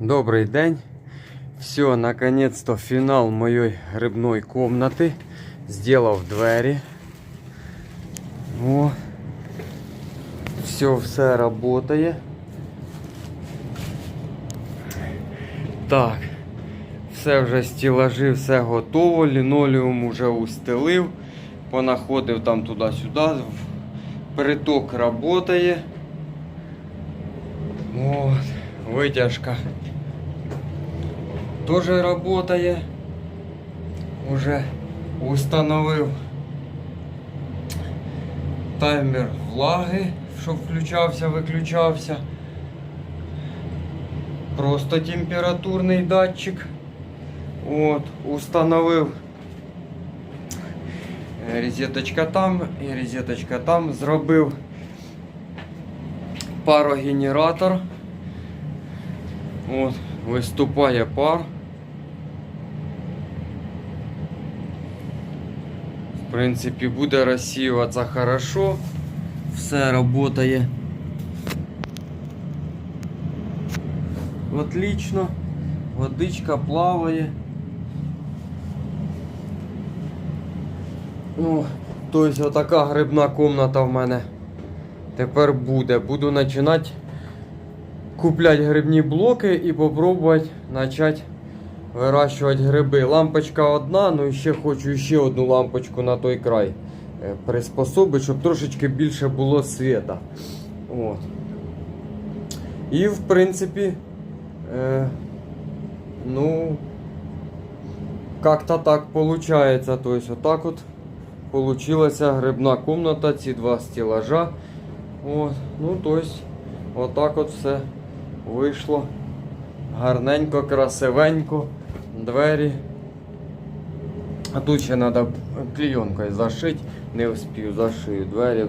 Добрый день. Все, наконец-то финал моей грибной комнаты. Сделал двери. О. Все, все работает. Так. Все вже стілажі, все готово. Лінолеум уже устелив. Понаходив там туди-сюди. Приток работає. Вот. Витяжка тоже работає. Уже установив таймер влаги, щоб включався, виключався. Просто температурний датчик. От, установив е, розеточка там і розеточка там. Зробив парогенератор. От, виступає пар. В принципі, буде розсіюватися хорошо. Все работає. Отлично. Водичка плаває. Ну, тобто отака грибна комната в мене тепер буде. Буду починати купляти грибні блоки і попробувати почати вирощувати гриби. Лампочка одна, ну і ще хочу ще одну лампочку на той край е, приспособити, щоб трошечки більше було світа. От. І в принципі, е, ну, как-то так получается. То есть вот так вот получилася грибна комната, ці два стелажа. От. Ну, то есть, вот от все вийшло. Гарненько, красивенько. Двері. А тут ще треба клійонкою зашити. Не встиг зашию двері.